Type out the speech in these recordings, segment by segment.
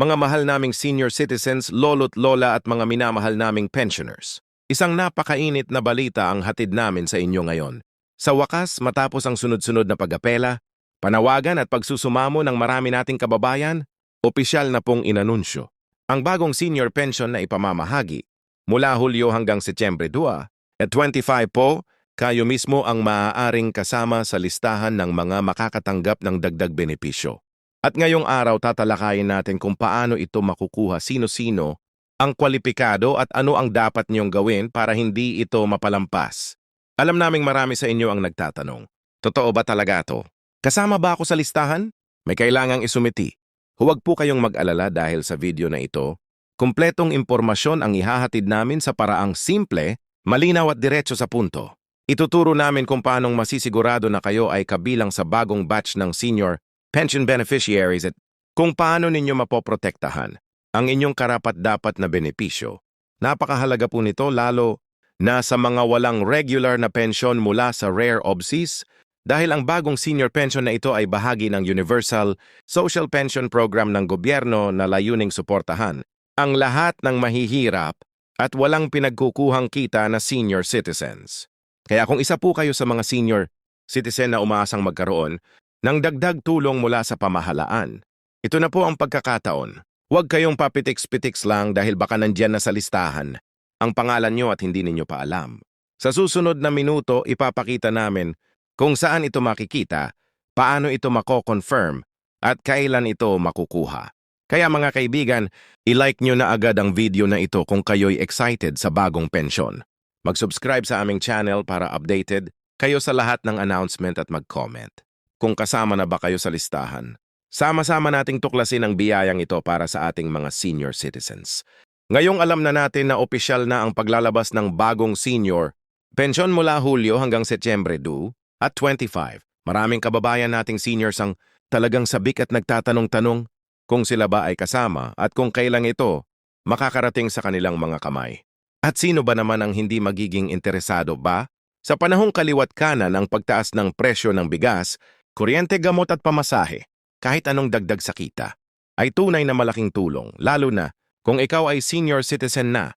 mga mahal naming senior citizens, lolo't lola at mga minamahal naming pensioners. Isang napakainit na balita ang hatid namin sa inyo ngayon. Sa wakas, matapos ang sunod-sunod na pag-apela, panawagan at pagsusumamo ng marami nating kababayan, opisyal na pong inanunsyo. Ang bagong senior pension na ipamamahagi mula Hulyo hanggang Setyembre 2 at 25 po, kayo mismo ang maaaring kasama sa listahan ng mga makakatanggap ng dagdag benepisyo. At ngayong araw tatalakayin natin kung paano ito makukuha sino-sino ang kwalipikado at ano ang dapat niyong gawin para hindi ito mapalampas. Alam naming marami sa inyo ang nagtatanong, totoo ba talaga to? Kasama ba ako sa listahan? May kailangang isumiti. Huwag po kayong mag-alala dahil sa video na ito, kumpletong impormasyon ang ihahatid namin sa paraang simple, malinaw at diretso sa punto. Ituturo namin kung paanong masisigurado na kayo ay kabilang sa bagong batch ng senior pension beneficiaries at kung paano ninyo mapoprotektahan ang inyong karapat-dapat na benepisyo. Napakahalaga po nito lalo na sa mga walang regular na pensyon mula sa rare obsis dahil ang bagong senior pension na ito ay bahagi ng Universal Social Pension Program ng gobyerno na layuning suportahan ang lahat ng mahihirap at walang pinagkukuhang kita na senior citizens. Kaya kung isa po kayo sa mga senior citizen na umaasang magkaroon ng dagdag tulong mula sa pamahalaan. Ito na po ang pagkakataon. Huwag kayong papitiks-pitiks lang dahil baka nandyan na sa listahan ang pangalan nyo at hindi ninyo pa alam. Sa susunod na minuto, ipapakita namin kung saan ito makikita, paano ito mako-confirm, at kailan ito makukuha. Kaya mga kaibigan, i-like nyo na agad ang video na ito kung kayo'y excited sa bagong pensyon. Mag-subscribe sa aming channel para updated kayo sa lahat ng announcement at mag-comment kung kasama na ba kayo sa listahan. Sama-sama nating tuklasin ang biyayang ito para sa ating mga senior citizens. Ngayong alam na natin na opisyal na ang paglalabas ng bagong senior, pensyon mula Hulyo hanggang Setyembre 2 at 25. Maraming kababayan nating seniors ang talagang sabik at nagtatanong-tanong kung sila ba ay kasama at kung kailang ito makakarating sa kanilang mga kamay. At sino ba naman ang hindi magiging interesado ba? Sa panahong kaliwat kanan ang pagtaas ng presyo ng bigas, kuryente, gamot at pamasahe, kahit anong dagdag sa kita, ay tunay na malaking tulong, lalo na kung ikaw ay senior citizen na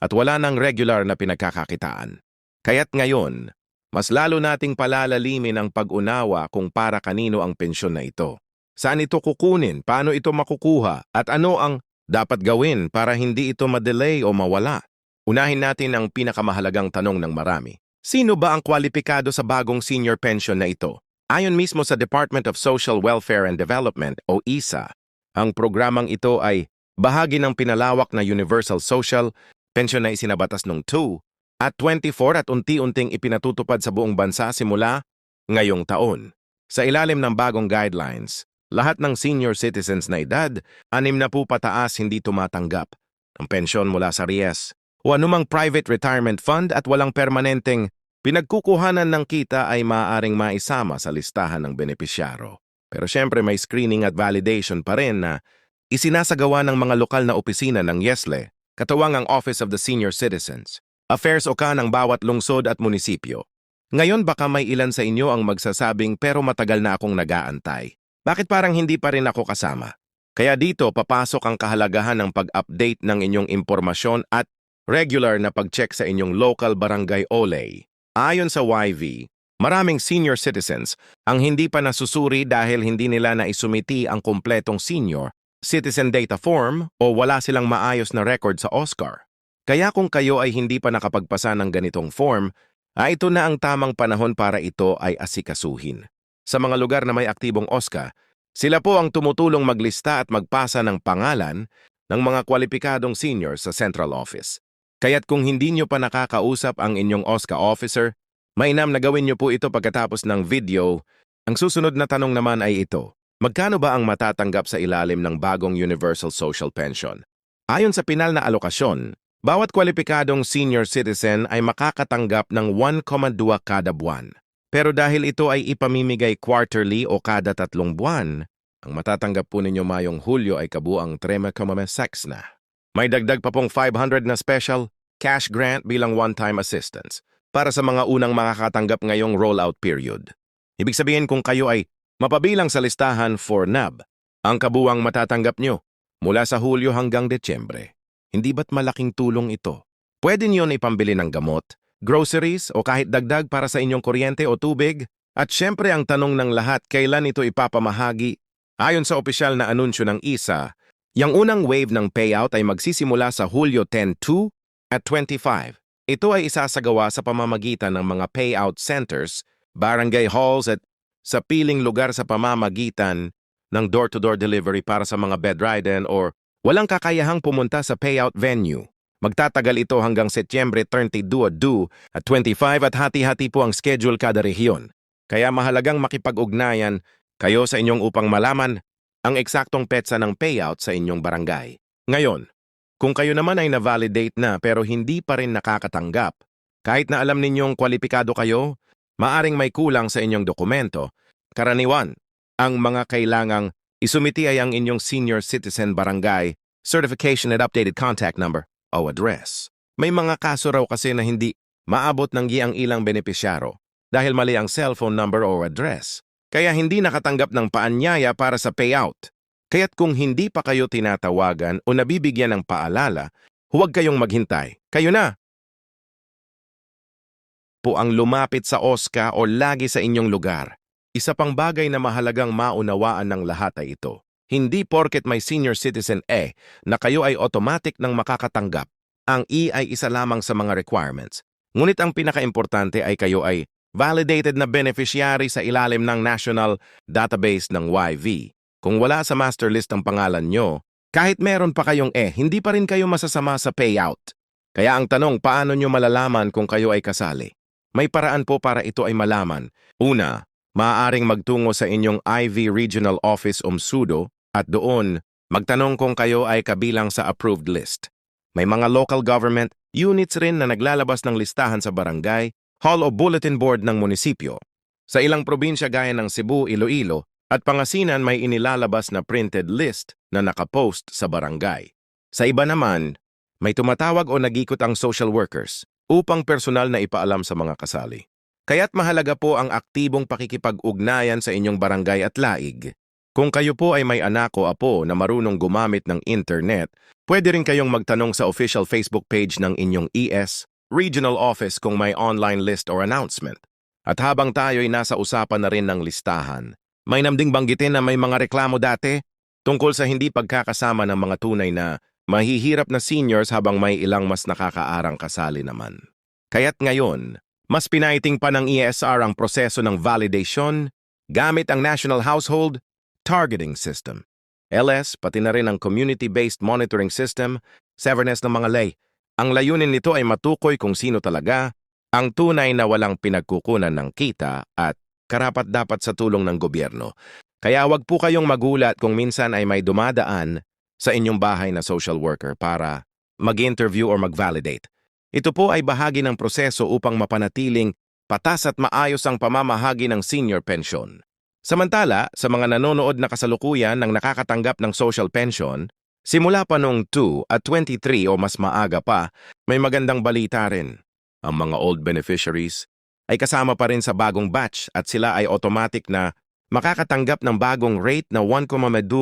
at wala nang regular na pinagkakakitaan. Kaya't ngayon, mas lalo nating palalalimin ang pag-unawa kung para kanino ang pensyon na ito. Saan ito kukunin, paano ito makukuha, at ano ang dapat gawin para hindi ito madelay o mawala. Unahin natin ang pinakamahalagang tanong ng marami. Sino ba ang kwalipikado sa bagong senior pension na ito? Ayon mismo sa Department of Social Welfare and Development o ISA, ang programang ito ay bahagi ng pinalawak na Universal Social Pension na isinabatas noong 2 at 24 at unti-unting ipinatutupad sa buong bansa simula ngayong taon. Sa ilalim ng bagong guidelines, lahat ng senior citizens na edad, anim na po pataas hindi tumatanggap ng pensyon mula sa RIES o anumang private retirement fund at walang permanenteng pinagkukuhanan ng kita ay maaaring maisama sa listahan ng benepisyaro. Pero syempre may screening at validation pa rin na isinasagawa ng mga lokal na opisina ng YESLE, katuwang ang Office of the Senior Citizens, Affairs o ka ng bawat lungsod at munisipyo. Ngayon baka may ilan sa inyo ang magsasabing pero matagal na akong nagaantay. Bakit parang hindi pa rin ako kasama? Kaya dito papasok ang kahalagahan ng pag-update ng inyong impormasyon at regular na pag-check sa inyong local barangay OLE. Ayon sa YV, maraming senior citizens ang hindi pa nasusuri dahil hindi nila naisumiti ang kumpletong senior citizen data form o wala silang maayos na record sa Oscar. Kaya kung kayo ay hindi pa nakapagpasa ng ganitong form, ay ito na ang tamang panahon para ito ay asikasuhin. Sa mga lugar na may aktibong OSCA, sila po ang tumutulong maglista at magpasa ng pangalan ng mga kwalipikadong senior sa central office. Kaya't kung hindi nyo pa nakakausap ang inyong OSCA officer, mainam na gawin nyo po ito pagkatapos ng video. Ang susunod na tanong naman ay ito. Magkano ba ang matatanggap sa ilalim ng bagong Universal Social Pension? Ayon sa pinal na alokasyon, bawat kwalipikadong senior citizen ay makakatanggap ng 1,2 kada buwan. Pero dahil ito ay ipamimigay quarterly o kada tatlong buwan, ang matatanggap po ninyo mayong Hulyo ay kabuang 3,6 na. May dagdag pa pong 500 na special cash grant bilang one-time assistance para sa mga unang makakatanggap ngayong rollout period. Ibig sabihin kung kayo ay mapabilang sa listahan for NAB, ang kabuwang matatanggap nyo mula sa Hulyo hanggang Desyembre. Hindi ba't malaking tulong ito? Pwede niyo na ipambili ng gamot, groceries o kahit dagdag para sa inyong kuryente o tubig? At syempre ang tanong ng lahat, kailan ito ipapamahagi? Ayon sa opisyal na anunsyo ng ISA, yung unang wave ng payout ay magsisimula sa Hulyo 10-2 at 25. Ito ay isasagawa sa pamamagitan ng mga payout centers, barangay halls at sa piling lugar sa pamamagitan ng door-to-door delivery para sa mga bedridden or walang kakayahang pumunta sa payout venue. Magtatagal ito hanggang Setyembre 32 at 25 at hati-hati po ang schedule kada rehiyon. Kaya mahalagang makipag-ugnayan kayo sa inyong upang malaman ang eksaktong petsa ng payout sa inyong barangay. Ngayon, kung kayo naman ay na-validate na pero hindi pa rin nakakatanggap, kahit na alam ninyong kwalipikado kayo, maaring may kulang sa inyong dokumento, karaniwan, ang mga kailangang isumiti ay ang inyong senior citizen barangay, certification at updated contact number o address. May mga kaso raw kasi na hindi maabot ng giyang ilang benepisyaro dahil mali ang cellphone number o address. Kaya hindi nakatanggap ng paanyaya para sa payout. Kaya't kung hindi pa kayo tinatawagan o nabibigyan ng paalala, huwag kayong maghintay. Kayo na! Po ang lumapit sa OSCA o lagi sa inyong lugar. Isa pang bagay na mahalagang maunawaan ng lahat ay ito. Hindi porket may senior citizen E na kayo ay automatic nang makakatanggap. Ang E ay isa lamang sa mga requirements. Ngunit ang pinakaimportante ay kayo ay validated na beneficiary sa ilalim ng National Database ng YV. Kung wala sa master list ang pangalan nyo, kahit meron pa kayong E, hindi pa rin kayo masasama sa payout. Kaya ang tanong, paano nyo malalaman kung kayo ay kasali? May paraan po para ito ay malaman. Una, maaaring magtungo sa inyong IV Regional Office UMSUDO at doon, magtanong kung kayo ay kabilang sa approved list. May mga local government units rin na naglalabas ng listahan sa barangay, hall o bulletin board ng munisipyo. Sa ilang probinsya gaya ng Cebu, Iloilo at Pangasinan may inilalabas na printed list na nakapost sa barangay. Sa iba naman, may tumatawag o nagikot ang social workers upang personal na ipaalam sa mga kasali. Kaya't mahalaga po ang aktibong pakikipag-ugnayan sa inyong barangay at laig. Kung kayo po ay may anak o apo na marunong gumamit ng internet, pwede rin kayong magtanong sa official Facebook page ng inyong ES, Regional Office kung may online list or announcement. At habang tayo'y nasa usapan na rin ng listahan, may namding banggitin na may mga reklamo dati tungkol sa hindi pagkakasama ng mga tunay na mahihirap na seniors habang may ilang mas nakakaarang kasali naman. Kaya't ngayon, mas pinaiting pa ng ESR ang proseso ng validation gamit ang National Household Targeting System. LS, pati na rin ang Community-Based Monitoring System, severness ng mga lay. Ang layunin nito ay matukoy kung sino talaga ang tunay na walang pinagkukunan ng kita at karapat-dapat sa tulong ng gobyerno. Kaya wag po kayong magulat kung minsan ay may dumadaan sa inyong bahay na social worker para mag-interview or mag-validate. Ito po ay bahagi ng proseso upang mapanatiling patas at maayos ang pamamahagi ng senior pension. Samantala, sa mga nanonood na kasalukuyan ng nakakatanggap ng social pension, simula pa noong 2 at 23 o mas maaga pa, may magandang balita rin. Ang mga old beneficiaries ay kasama pa rin sa bagong batch at sila ay automatic na makakatanggap ng bagong rate na 1,2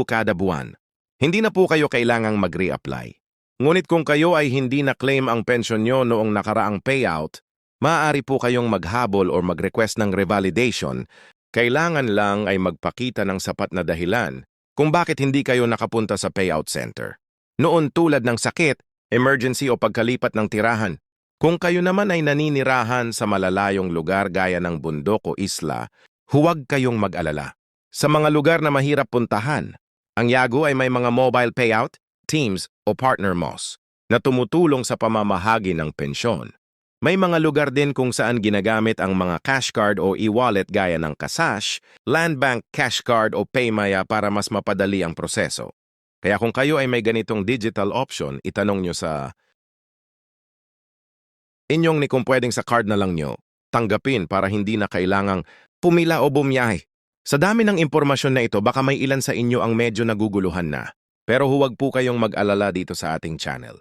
kada buwan. Hindi na po kayo kailangang mag-reapply. Ngunit kung kayo ay hindi na-claim ang pension nyo noong nakaraang payout, maaari po kayong maghabol or mag-request ng revalidation. Kailangan lang ay magpakita ng sapat na dahilan kung bakit hindi kayo nakapunta sa payout center. Noon tulad ng sakit, emergency o pagkalipat ng tirahan. Kung kayo naman ay naninirahan sa malalayong lugar gaya ng bundok o isla, huwag kayong mag-alala. Sa mga lugar na mahirap puntahan, ang Yago ay may mga mobile payout, teams o partner MOS na tumutulong sa pamamahagi ng pensyon. May mga lugar din kung saan ginagamit ang mga cash card o e-wallet gaya ng Kasash, Land Bank Cash Card o Paymaya para mas mapadali ang proseso. Kaya kung kayo ay may ganitong digital option, itanong nyo sa inyong ni kung pwedeng sa card na lang nyo, tanggapin para hindi na kailangang pumila o bumiyahe. Sa dami ng impormasyon na ito, baka may ilan sa inyo ang medyo naguguluhan na. Pero huwag po kayong mag-alala dito sa ating channel.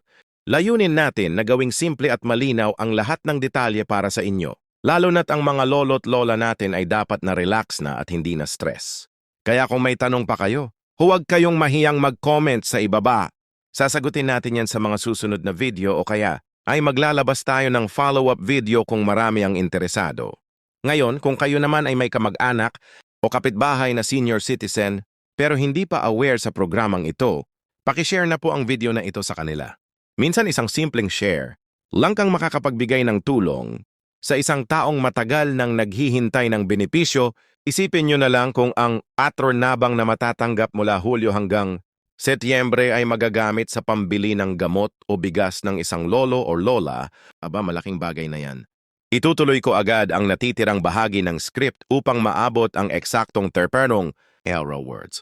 Layunin natin na gawing simple at malinaw ang lahat ng detalye para sa inyo. Lalo na't ang mga lolo't lola natin ay dapat na relax na at hindi na stress. Kaya kung may tanong pa kayo, Huwag kayong mahiyang mag-comment sa ibaba. Sasagutin natin yan sa mga susunod na video o kaya ay maglalabas tayo ng follow-up video kung marami ang interesado. Ngayon, kung kayo naman ay may kamag-anak o kapitbahay na senior citizen pero hindi pa aware sa programang ito, pakishare na po ang video na ito sa kanila. Minsan isang simpleng share, lang kang makakapagbigay ng tulong sa isang taong matagal nang naghihintay ng benepisyo, isipin nyo na lang kung ang atronabang na matatanggap mula Hulyo hanggang Setyembre ay magagamit sa pambili ng gamot o bigas ng isang lolo o lola, aba malaking bagay na yan. Itutuloy ko agad ang natitirang bahagi ng script upang maabot ang eksaktong terpenong error words.